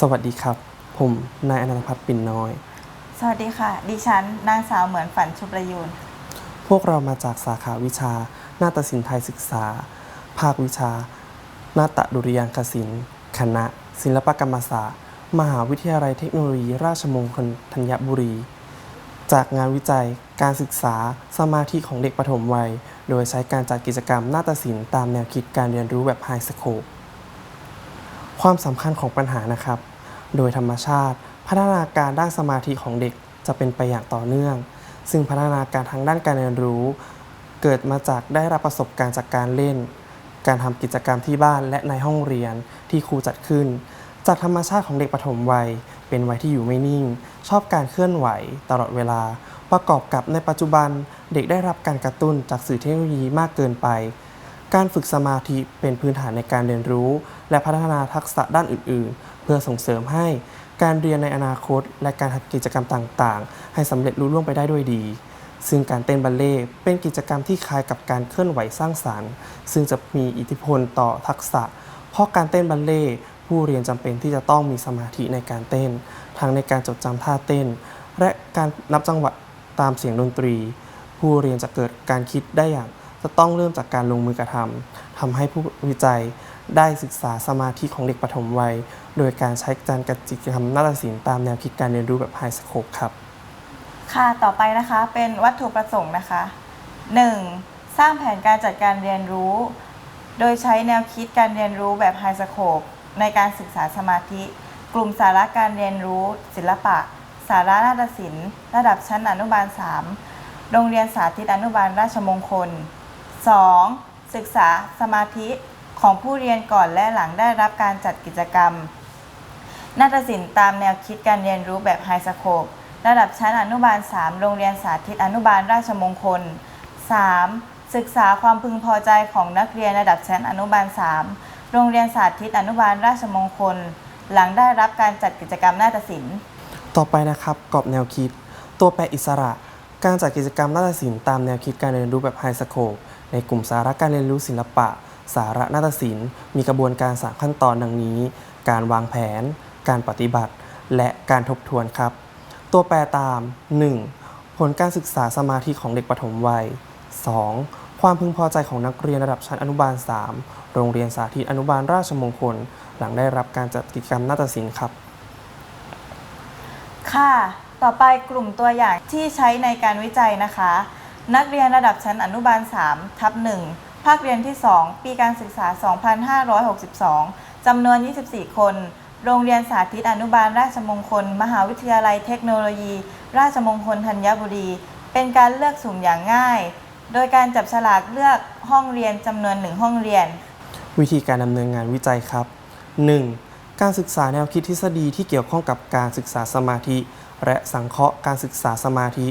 สวัสดีครับ ผมนายอนันตพัฒน์ปิ่นน้อย สวัสดีค่ะ ดิฉันนางสาวเหมือนฝันชุบประยูน พวกเรามาจากสาขาวิชา นาฏศิลป์ไทยศึกษา ภาควิชา นาฏดุริยางคศิลป์คณะ ศิลปกรรมศาสตร์ มหาวิทยาลัยเทคโนโลยี ราชมงคลธัญบุรี จากงานวิจัยการศึกษาสมาธิของเด็กปฐมวัย โดยใช้การจัดกิจกรรมนาฏศิลป์ตามแนวคิดการเรียนรู้แบบไฮสโคป ความสำคัญของปัญหานะครับ โดยธรรมชาติ พัฒนาการด้านสมาธิของเด็กจะเป็นไปอย่างต่อเนื่อง ซึ่งพัฒนาการทางด้านการเรียนรู้ เกิดมาจากได้รับประสบการณ์จากการเล่น การทำกิจกรรมที่บ้านและในห้องเรียนที่ครูจัดขึ้น จากธรรมชาติของเด็กปฐมวัย เป็นวัยที่อยู่ไม่นิ่ง ชอบการเคลื่อนไหวตลอดเวลา ประกอบกับในปัจจุบันเด็กได้รับการกระตุ้นจากสื่อเทคโนโลยีมากเกินไป การฝึกสมาธิเป็นพื้นฐานในการเรียนรู้ และพัฒนาทักษะด้านอื่น ๆ เพื่อส่งเสริมให้การเรียนในอนาคต และการทำกิจกรรมต่าง ๆ ให้สำเร็จรุ่ล่วงไปได้ด้วยดี ซึ่งการเต้นบัลเล่เป็นกิจกรรมที่คล้ายกับการเคลื่อนไหวสร้างสรรค์ ซึ่งจะมีอิทธิพลต่อทักษะ เพราะการเต้นบัลเล่ผู้เรียนจำเป็นที่จะต้องมีสมาธิในการเต้น ทั้งในการจดจำท่าเต้น และการนับจังหวะตามเสียงดนตรี ผู้เรียนจะเกิดการคิดได้อย่าง จะต้องเริ่มจากการลงมือกระทำทำให้ผู้วิจัยได้ศึกษาสมาธิของเด็กปฐมวัย โดยการใช้การกิจกรรมนาฏศิลป์ตามแนวคิดการเรียนรู้แบบไฮสโคปครับ ค่ะต่อไปนะคะเป็นวัตถุประสงค์นะคะ 1. สร้างแผนการจัดการเรียนรู้ โดยใช้แนวคิดการเรียนรู้แบบไฮสโคปในการศึกษาสมาธิ กลุ่มสาระการเรียนรู้ ศิลปะ สาระนาฏศิลป์ ระดับชั้นอนุบาล 3 โรงเรียนสาธิตอนุบาลราชมงคล 2. ศึกษาสมาธิของผู้เรียนก่อนและหลังได้รับการจัดกิจกรรม นาฏศิลป์ตามแนวคิดการเรียนรู้แบบไฮสโคประดับชั้นอนุบาล 3 โรงเรียนสาธิตอนุบาลราชมงคล 3. ศึกษาความพึงพอใจของนักเรียนระดับชั้นอนุบาล 3 โรงเรียนสาธิตอนุบาลราชมงคล หลังได้รับการจัดกิจกรรมนาฏศิลป์ ต่อไปนะครับกรอบแนวคิด ตัวแปรอิสระ การจัดกิจกรรมนาฏศิลป์ตามแนวคิดการเรียนรู้แบบไฮสโคปในกลุ่มสาระการเรียนรู้ศิลปะ สาระนาฏศิลป์ มีกระบวนการสามขั้นตอนดังนี้ การวางแผน การปฏิบัติ และการทบทวนครับ ตัวแปรตาม 1. ผลการศึกษาสมาธิของเด็กปฐมวัย 2. ความพึงพอใจของนักเรียนระดับชั้นอนุบาล 3 โรงเรียนสาธิตอนุบาลราชมงคล หลังได้รับการจัดกิจกรรมนาฏศิลป์ครับ ค่ะ ต่อไปกลุ่มตัวอย่างที่ใช้ในการวิจัยนะคะ นักเรียนระดับชั้นอนุบาล 3 ทับ 1 ภาคเรียนที่ 2 ปีการศึกษา 2562 จำนวน 24 คน โรงเรียนสาธิตอนุบาลราชมงคล มหาวิทยาลัยเทคโนโลยี ราชมงคลธัญบุรี เป็นการเลือกสุ่มอย่างง่าย โดยการจับฉลากเลือกห้องเรียนจำนวนหนึ่งห้องเรียน วิธีการดำเนินงานวิจัยครับ 1. การศึกษาแนวคิดทฤษฎีที่เกี่ยวข้องกับการศึกษาสมาธิ และสังเคราะห์การศึกษาสมาธิ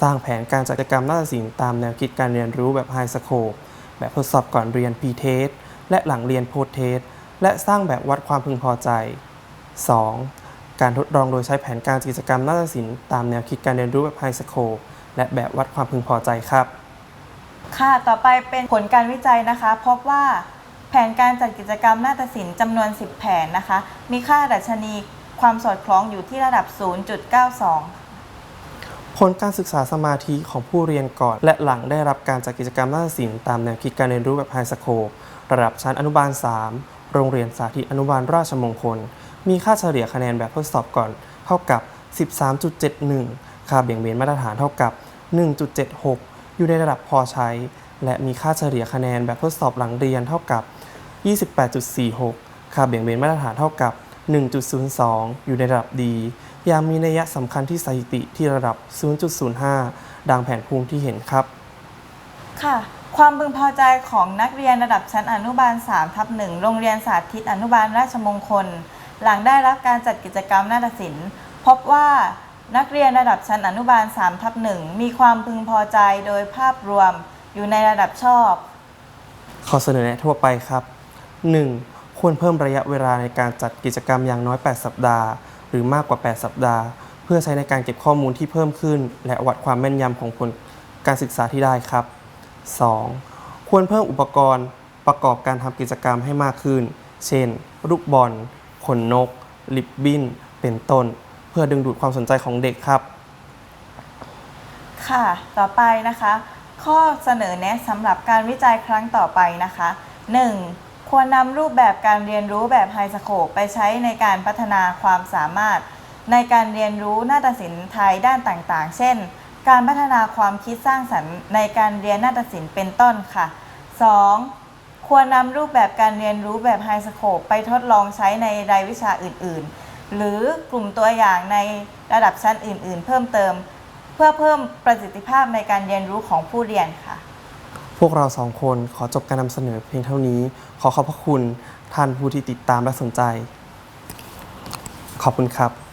สร้างแผนการจัดกิจกรรมนาฏศิลป์ตามแนวคิดการเรียนรู้แบบไฮสโคปแบบทดสอบก่อนเรียน P-TEST และหลังเรียน Post-TEST และสร้างแบบวัดความพึงพอใจ 2. การทดลองโดยใช้แผนการกิจกรรมนาฏศิลป์ตามแนวคิดการเรียนรู้แบบไฮสโคปและแบบวัดความพึงพอใจครับ ค่ะ ต่อไปเป็นผลการวิจัยนะคะ พบว่าแผนการจัดกิจกรรมนาฏศิลป์จำนวน 10 แผนนะคะ มีค่าดัชนีความสอดคล้องอยู่ที่ระดับ 0.92 ผลการศึกษาสมาธิของผู้เรียนก่อน และหลังได้รับการจัดกิจกรรมนาฏศิลป์ตามแนวคิดการเรียนรู้แบบไฮสโคประดับชั้นอนุบาล 3 โรงเรียนสาธิตอนุบาลราชมงคล มีค่าเฉลี่ยคะแนนแบบทดสอบก่อน เท่ากับ 13.71 ค่าเบี่ยงเบนมาตรฐานเท่ากับ 1.76 อยู่ในระดับพอใช้ และมีค่าเฉลี่ยคะแนนแบบทดสอบหลังเรียนเท่ากับ 28.46 ค่าเบี่ยงเบนมาตรฐานเท่ากับ 1.02 อยู่ในระดับดี ยังมีนัยสำคัญที่สถิติที่ระดับ 0.05 ดังแผนภูมิที่เห็นครับ ค่ะ ความพึงพอใจของนักเรียนระดับชั้นอนุบาล3ทับ1โรงเรียนสาธิตอนุบาลราชมงคล หลังได้รับการจัดกิจกรรมนาฏศิลป์พบว่านักเรียนระดับชั้นอนุบาล3ทับ1มีความพึงพอใจโดยภาพรวมอยู่ในระดับชอบขอเสนอแนะทั่วไปครับ 1. ควรเพิ่มระยะเวลาในการจัดกิจกรรมอย่างน้อย 8 สัปดาห์ห รือมากกว่า 8 สัปดาห์ เพื่อใช้ในการเก็บข้อมูลที่เพิ่มขึ้น และวัดความแม่นยำของผลการศึกษาที่ได้ครับ 2. ควรเพิ่มอุปกรณ์ประกอบการทำกิจกรรมให้มากขึ้น เช่น ลูกบอล ขนนก ลิปบินเป็นต้น เพื่อดึงดูดความสนใจของเด็กครับ ค่ะ ต่อไปนะคะ ข้อเสนอแนะสำหรับการวิจัยครั้งต่อไปนะคะ 1. ควรนำรูปแบบการเรียนรู้แบบไฮสโคปไปใช้ในการพัฒนาความสามารถ ในการเรียนรู้นาฏศิลป์ไทยด้านต่างๆ เช่น การพัฒนาความคิดสร้างสรรค์ในการเรียนนาฏศิลป์เป็นต้นค่ะ 2. ควรนำรูปแบบการเรียนรู้แบบไฮสโคปไปทดลองใช้ในรายวิชาอื่นๆ หรือกลุ่มตัวอย่างในระดับชั้นอื่น ๆ เพิ่มเติม เพื่อเพิ่มประสิทธิภาพในการเรียนรู้ของผู้เรียนค่ะ พวกเราสองคนขอจบการนำเสนอเพียงเท่านี้ ขอขอบพระคุณท่านผู้ที่ติดตามและสนใจ ขอบคุณครับ